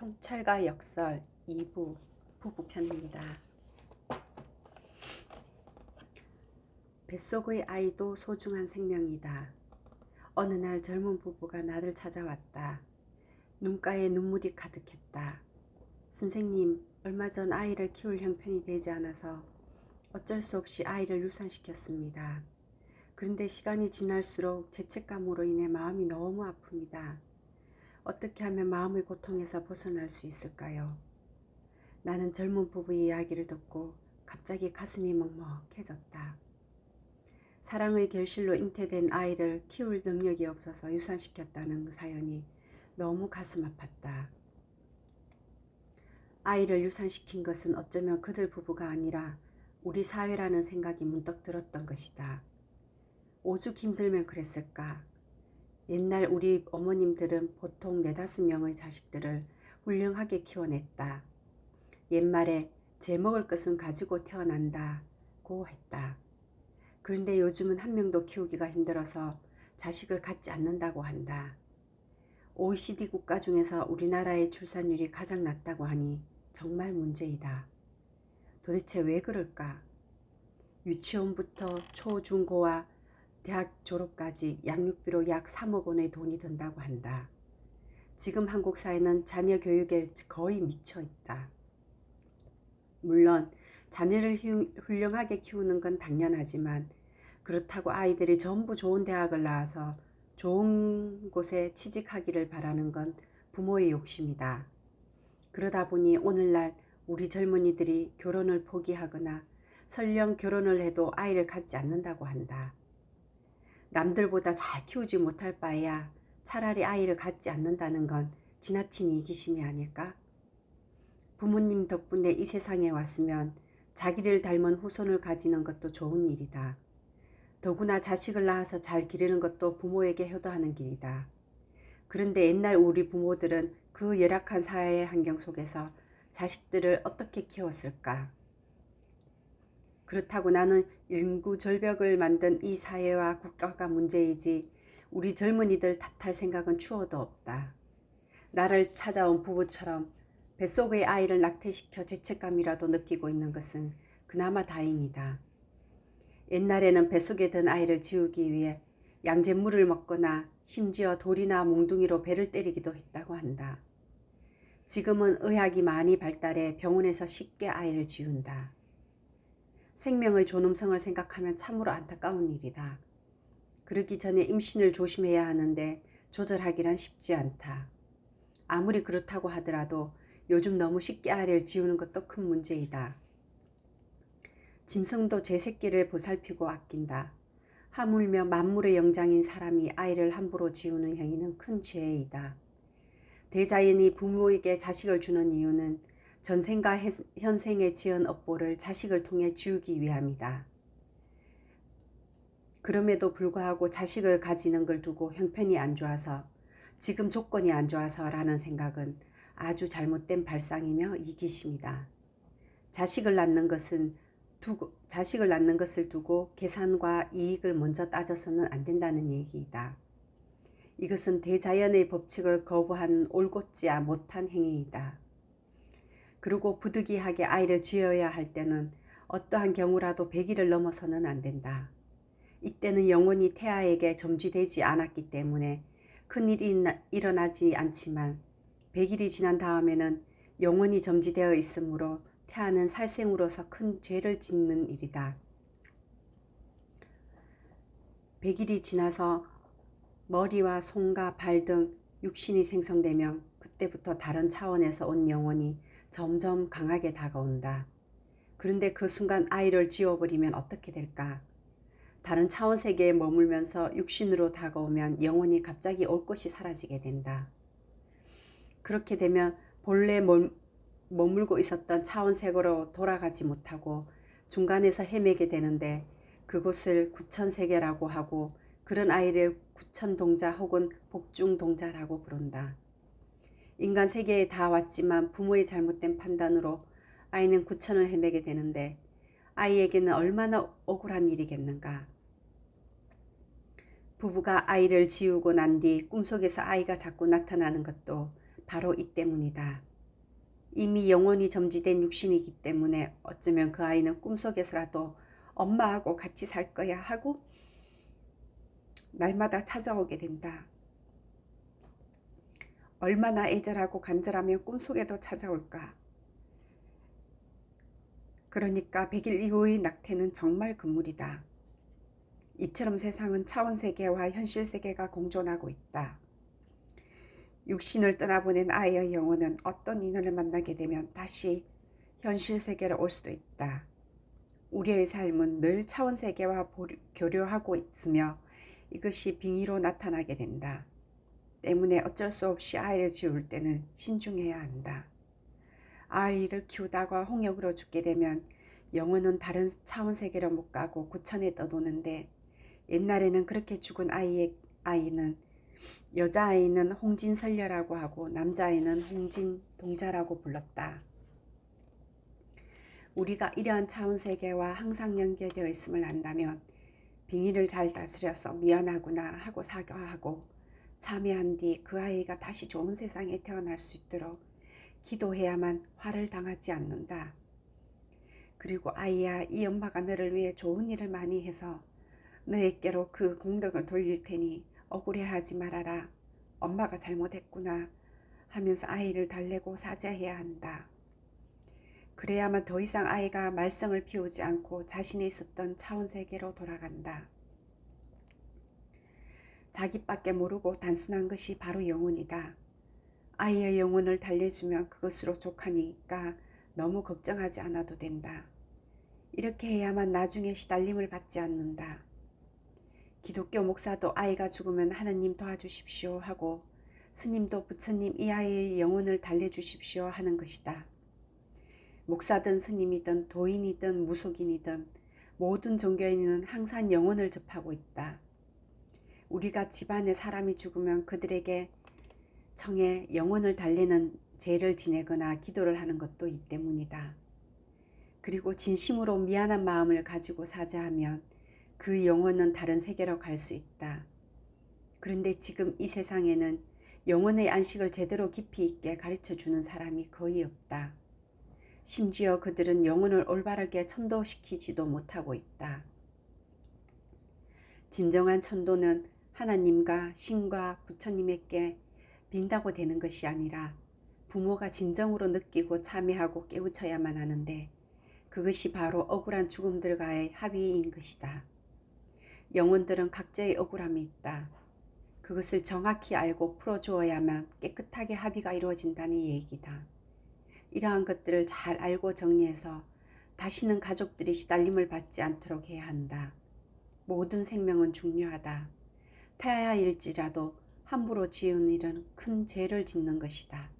통찰과 역설 2부 부부편입니다. 뱃속의 아이도 소중한 생명이다. 어느 날 젊은 부부가 나를 찾아왔다. 눈가에 눈물이 가득했다. 선생님, 얼마 전 아이를 키울 형편이 되지 않아서 어쩔 수 없이 아이를 유산시켰습니다. 그런데 시간이 지날수록 죄책감으로 인해 마음이 너무 아픕니다. 어떻게 하면 마음의 고통에서 벗어날 수 있을까요? 나는 젊은 부부의 이야기를 듣고 갑자기 가슴이 먹먹해졌다. 사랑의 결실로 잉태된 아이를 키울 능력이 없어서 유산시켰다는 그 사연이 너무 가슴 아팠다. 아이를 유산시킨 것은 어쩌면 그들 부부가 아니라 우리 사회라는 생각이 문득 들었던 것이다. 오죽 힘들면 그랬을까? 옛날 우리 어머님들은 보통 네다섯 명의 자식들을 훌륭하게 키워냈다. 옛말에 제 먹을 것은 가지고 태어난다고 했다. 그런데 요즘은 한 명도 키우기가 힘들어서 자식을 갖지 않는다고 한다. OECD 국가 중에서 우리나라의 출산율이 가장 낮다고 하니 정말 문제이다. 도대체 왜 그럴까? 유치원부터 초, 중, 고와 대학 졸업까지 양육비로 약 3억 원의 돈이 든다고 한다. 지금 한국 사회는 자녀 교육에 거의 미쳐 있다. 물론 자녀를 훌륭하게 키우는 건 당연하지만 그렇다고 아이들이 전부 좋은 대학을 나와서 좋은 곳에 취직하기를 바라는 건 부모의 욕심이다. 그러다 보니 오늘날 우리 젊은이들이 결혼을 포기하거나 설령 결혼을 해도 아이를 갖지 않는다고 한다. 남들보다 잘 키우지 못할 바에야 차라리 아이를 갖지 않는다는 건 지나친 이기심이 아닐까? 부모님 덕분에 이 세상에 왔으면 자기를 닮은 후손을 가지는 것도 좋은 일이다. 더구나 자식을 낳아서 잘 기르는 것도 부모에게 효도하는 길이다. 그런데 옛날 우리 부모들은 그 열악한 사회의 환경 속에서 자식들을 어떻게 키웠을까? 그렇다고 나는 인구 절벽을 만든 이 사회와 국가가 문제이지 우리 젊은이들 탓할 생각은 추워도 없다. 나를 찾아온 부부처럼 뱃속의 아이를 낙태시켜 죄책감이라도 느끼고 있는 것은 그나마 다행이다. 옛날에는 뱃속에 든 아이를 지우기 위해 양잿물을 먹거나 심지어 돌이나 몽둥이로 배를 때리기도 했다고 한다. 지금은 의학이 많이 발달해 병원에서 쉽게 아이를 지운다. 생명의 존엄성을 생각하면 참으로 안타까운 일이다. 그러기 전에 임신을 조심해야 하는데 조절하기란 쉽지 않다. 아무리 그렇다고 하더라도 요즘 너무 쉽게 아이를 지우는 것도 큰 문제이다. 짐승도 제 새끼를 보살피고 아낀다. 하물며 만물의 영장인 사람이 아이를 함부로 지우는 행위는 큰 죄이다. 대자연이 부모에게 자식을 주는 이유는 전생과 현생에 지은 업보를 자식을 통해 지우기 위함이다. 그럼에도 불구하고 자식을 가지는 걸 두고 형편이 안 좋아서 지금 조건이 안 좋아서라는 생각은 아주 잘못된 발상이며 이기심이다. 자식을 낳는 것은 두고, 자식을 낳는 것을 두고 계산과 이익을 먼저 따져서는 안 된다는 얘기이다. 이것은 대자연의 법칙을 거부한 올곧지 못한 행위이다. 그리고 부득이하게 아이를 지어야 할 때는 어떠한 경우라도 100일을 넘어서는 안 된다. 이때는 영원히 태아에게 점쥐되지 않았기 때문에 큰일이 일어나지 않지만 100일이 지난 다음에는 영원히 점지되어 있으므로 태아는 살생으로서 큰 죄를 짓는 일이다. 100일이 지나서 머리와 손과 발 등 육신이 생성되면 그때부터 다른 차원에서 온 영혼이 점점 강하게 다가온다. 그런데 그 순간 아이를 지워버리면 어떻게 될까? 다른 차원 세계에 머물면서 육신으로 다가오면 영혼이 갑자기 올 곳이 사라지게 된다. 그렇게 되면 본래 머물고 있었던 차원 세계로 돌아가지 못하고 중간에서 헤매게 되는데 그곳을 구천 세계라고 하고 그런 아이를 구천 동자 혹은 복중 동자라고 부른다. 인간 세계에 다 왔지만 부모의 잘못된 판단으로 아이는 구천을 헤매게 되는데 아이에게는 얼마나 억울한 일이겠는가. 부부가 아이를 지우고 난 뒤 꿈속에서 아이가 자꾸 나타나는 것도 바로 이 때문이다. 이미 영혼이 점지된 육신이기 때문에 어쩌면 그 아이는 꿈속에서라도 엄마하고 같이 살 거야 하고 날마다 찾아오게 된다. 얼마나 애절하고 간절하면 꿈속에도 찾아올까. 그러니까 100일 이후의 낙태는 정말 금물이다. 이처럼 세상은 차원 세계와 현실 세계가 공존하고 있다. 육신을 떠나보낸 아이의 영혼은 어떤 인연을 만나게 되면 다시 현실 세계로 올 수도 있다. 우리의 삶은 늘 차원 세계와 교류하고 있으며 이것이 빙의로 나타나게 된다. 때문에 어쩔 수 없이 아이를 지울 때는 신중해야 한다. 아이를 키우다가 홍역으로 죽게 되면 영혼은 다른 차원 세계로 못 가고 구천에 떠도는데 옛날에는 그렇게 죽은 아이의 아이는 여자아이는 홍진설녀라고 하고 남자아이는 홍진동자라고 불렀다. 우리가 이러한 차원 세계와 항상 연결되어 있음을 안다면 빙의를 잘 다스려서 미안하구나 하고 사과하고 참여한 뒤 그 아이가 다시 좋은 세상에 태어날 수 있도록 기도해야만 화를 당하지 않는다. 그리고 아이야 이 엄마가 너를 위해 좋은 일을 많이 해서 너에게로 그 공덕을 돌릴 테니 억울해하지 말아라. 엄마가 잘못했구나 하면서 아이를 달래고 사죄해야 한다. 그래야만 더 이상 아이가 말썽을 피우지 않고 자신이 있었던 차원 세계로 돌아간다. 자기밖에 모르고 단순한 것이 바로 영혼이다. 아이의 영혼을 달래주면 그것으로 족하니까 너무 걱정하지 않아도 된다. 이렇게 해야만 나중에 시달림을 받지 않는다. 기독교 목사도 아이가 죽으면 하나님 도와주십시오 하고 스님도 부처님 이 아이의 영혼을 달래주십시오 하는 것이다. 목사든 스님이든 도인이든 무속인이든 모든 종교인은 항상 영혼을 접하고 있다. 우리가 집안에 사람이 죽으면 그들에게 청해 영혼을 달래는 죄를 지내거나 기도를 하는 것도 이 때문이다. 그리고 진심으로 미안한 마음을 가지고 사죄하면 그 영혼은 다른 세계로 갈 수 있다. 그런데 지금 이 세상에는 영혼의 안식을 제대로 깊이 있게 가르쳐 주는 사람이 거의 없다. 심지어 그들은 영혼을 올바르게 천도시키지도 못하고 있다. 진정한 천도는 하나님과 신과 부처님에게 빈다고 되는 것이 아니라 부모가 진정으로 느끼고 참여하고 깨우쳐야만 하는데 그것이 바로 억울한 죽음들과의 합의인 것이다. 영혼들은 각자의 억울함이 있다. 그것을 정확히 알고 풀어주어야만 깨끗하게 합의가 이루어진다는 얘기다. 이러한 것들을 잘 알고 정리해서 다시는 가족들이 시달림을 받지 않도록 해야 한다. 모든 생명은 중요하다. 타야일지라도 함부로 지은 일은 큰 죄를 짓는 것이다.